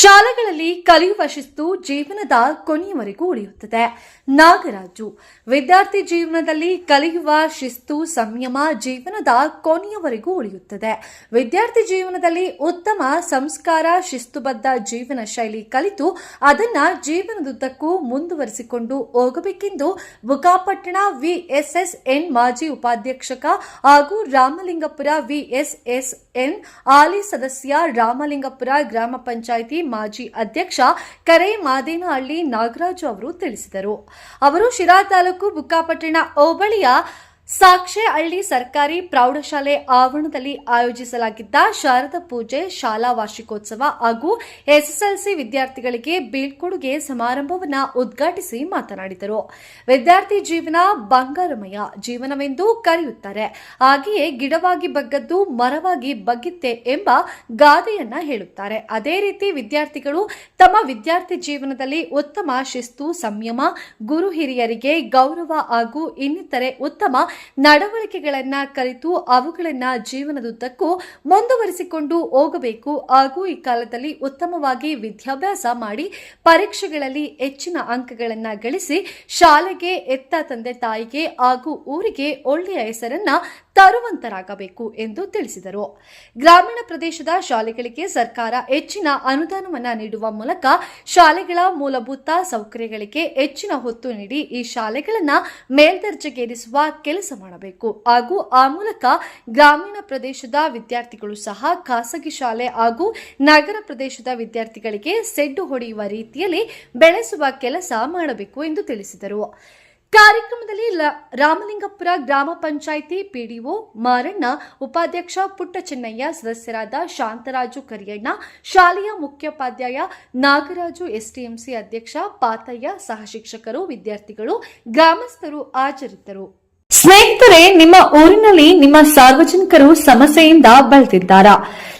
ಶಾಲೆಗಳಲ್ಲಿ ಕಲಿಯುವ ಶಿಸ್ತು ಜೀವನದ ಕೊನೆಯವರೆಗೂ ಉಳಿಯುತ್ತದೆ. ನಾಗರಾಜು, ವಿದ್ಯಾರ್ಥಿ ಜೀವನದಲ್ಲಿ ಕಲಿಯುವ ಶಿಸ್ತು ಸಂಯಮ ಜೀವನದ ಕೊನೆಯವರೆಗೂ ಉಳಿಯುತ್ತದೆ. ವಿದ್ಯಾರ್ಥಿ ಜೀವನದಲ್ಲಿ ಉತ್ತಮ ಸಂಸ್ಕಾರ, ಶಿಸ್ತುಬದ್ಧ ಜೀವನ ಶೈಲಿ ಕಲಿತು ಅದನ್ನ ಜೀವನದುದ್ದಕ್ಕೂ ಮುಂದುವರಿಸಿಕೊಂಡು ಹೋಗಬೇಕೆಂದು ಬುಕಾಪಟ್ಟಣ ವಿಎಸ್ಎಸ್ಎನ್ ಮಾಜಿ ಉಪಾಧ್ಯಕ್ಷಕ ಹಾಗೂ ರಾಮಲಿಂಗಪುರ ವಿಎಸ್ಎಸ್ಎನ್ ಹಾಲಿ ಸದಸ್ಯ ರಾಮಲಿಂಗಪುರ ಗ್ರಾಮ ಪಂಚಾಯಿತಿ ಮಾಜಿ ಅಧ್ಯಕ್ಷ ಕರೆ ಮಾದೇನಹಳ್ಳಿ ನಾಗರಾಜು ಅವರು ತಿಳಿಸಿದರು. ಅವರು ಶಿರಾ ತಾಲೂಕು ಬುಕ್ಕಾಪಟ್ಟಣ ಹೋಬಳಿಯ ಸಾಕ್ಷೆಹಳ್ಳಿ ಸರ್ಕಾರಿ ಪ್ರೌಢಶಾಲೆ ಆವರಣದಲ್ಲಿ ಆಯೋಜಿಸಲಾಗಿದ್ದ ಶಾರದಾ ಪೂಜೆ ಶಾಲಾ ವಾರ್ಷಿಕೋತ್ಸವ ಹಾಗೂ ಎಸ್ಎಸ್ಎಲ್ಸಿ ವಿದ್ಯಾರ್ಥಿಗಳಿಗೆ ಬೀಳ್ಕೊಡುಗೆ ಸಮಾರಂಭವನ್ನು ಉದ್ಘಾಟಿಸಿ ಮಾತನಾಡಿದರು. ವಿದ್ಯಾರ್ಥಿ ಜೀವನ ಬಂಗಾರಮಯ ಜೀವನವೆಂದು ಕರೆಯುತ್ತಾರೆ. ಹಾಗೆಯೇ ಗಿಡವಾಗಿ ಬಗ್ಗದ್ದು ಮರವಾಗಿ ಬಗ್ಗಿತ್ತೆ ಎಂಬ ಗಾದೆಯನ್ನ ಹೇಳುತ್ತಾರೆ. ಅದೇ ರೀತಿ ವಿದ್ಯಾರ್ಥಿಗಳು ತಮ್ಮ ವಿದ್ಯಾರ್ಥಿ ಜೀವನದಲ್ಲಿ ಉತ್ತಮ ಶಿಸ್ತು, ಸಂಯಮ, ಗುರು ಹಿರಿಯರಿಗೆ ಗೌರವ ಹಾಗೂ ಇನ್ನಿತರೆ ಉತ್ತಮ ನಡವಳಿಕೆಗಳನ್ನ ಕಲಿತು ಅವುಗಳನ್ನ ಜೀವನದುದ್ದಕ್ಕೂ ಮುಂದುವರಿಸಿಕೊಂಡು ಹೋಗಬೇಕು. ಹಾಗೂ ಈ ಕಾಲದಲ್ಲಿ ಉತ್ತಮವಾಗಿ ವಿದ್ಯಾಭ್ಯಾಸ ಮಾಡಿ ಪರೀಕ್ಷೆಗಳಲ್ಲಿ ಹೆಚ್ಚಿನ ಅಂಕಗಳನ್ನ ಗಳಿಸಿ ಶಾಲೆಗೆ ಎತ್ತ ತಂದೆ ತಾಯಿಗೆ ಹಾಗೂ ಊರಿಗೆ ಒಳ್ಳೆಯ ಹೆಸರನ್ನ ತರುವಂತರಾಗಬೇಕು ಎಂದು ತಿಳಿಸಿದರು. ಗ್ರಾಮೀಣ ಪ್ರದೇಶದ ಶಾಲೆಗಳಿಗೆ ಸರ್ಕಾರ ಹೆಚ್ಚಿನ ಅನುದಾನವನ್ನ ನೀಡುವ ಮೂಲಕ ಶಾಲೆಗಳ ಮೂಲಭೂತ ಸೌಕರ್ಯಗಳಿಗೆ ಹೆಚ್ಚಿನ ಹೊತ್ತು ನೀಡಿ ಈ ಶಾಲೆಗಳನ್ನ ಮೇಲ್ದರ್ಜೆಗೇರಿಸುವ ಕೆಲಸ ಮಾಡಬೇಕು. ಹಾಗೂ ಆ ಮೂಲಕ ಗ್ರಾಮೀಣ ಪ್ರದೇಶದ ವಿದ್ಯಾರ್ಥಿಗಳು ಸಹ ಖಾಸಗಿ ಶಾಲೆ ಹಾಗೂ ನಗರ ಪ್ರದೇಶದ ವಿದ್ಯಾರ್ಥಿಗಳಿಗೆ ಸೆಡ್ಡು ಹೊಡೆಯುವ ರೀತಿಯಲ್ಲಿ ಬೆಳೆಸುವ ಕೆಲಸ ಮಾಡಬೇಕು ಎಂದು ತಿಳಿಸಿದರು. ಕಾರ್ಯಕ್ರಮದಲ್ಲಿ ರಾಮಲಿಂಗಪುರ ಗ್ರಾಮ ಪಂಚಾಯಿತಿ ಪಿಡಿಒ ಮಾರಣ್ಣ, ಉಪಾಧ್ಯಕ್ಷ ಪುಟ್ಟ ಚೆನ್ನಯ್ಯ ಸದಸ್ಯರಾದ ಶಾಂತರಾಜು ಕರಿಯಣ್ಣ, ಶಾಲೆಯ ಮುಖ್ಯೋಪಾಧ್ಯಾಯ ನಾಗರಾಜು ಎಸ್ಟಿಎಂಸಿ ಅಧ್ಯಕ್ಷ ಪಾತಯ್ಯ, ಸಹ ಶಿಕ್ಷಕರು, ವಿದ್ಯಾರ್ಥಿಗಳು, ಗ್ರಾಮಸ್ಥರು ಹಾಜರಿದ್ದರು. ಸ್ನೇಹಿತರೆ ನಿಮ್ಮ ಊರಿನಲ್ಲಿ ನಿಮ್ಮ ಸಾರ್ವಜನಿಕರು ಸಮಸ್ಯೆಯಿಂದ ಬಳಲ್ತಿದ್ದಾರಾ?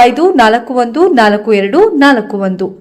ಐದು ನಾಲ್ಕು ಒಂದು ನಾಲ್ಕು ಎರಡು ನಾಲ್ಕು ಒಂದು.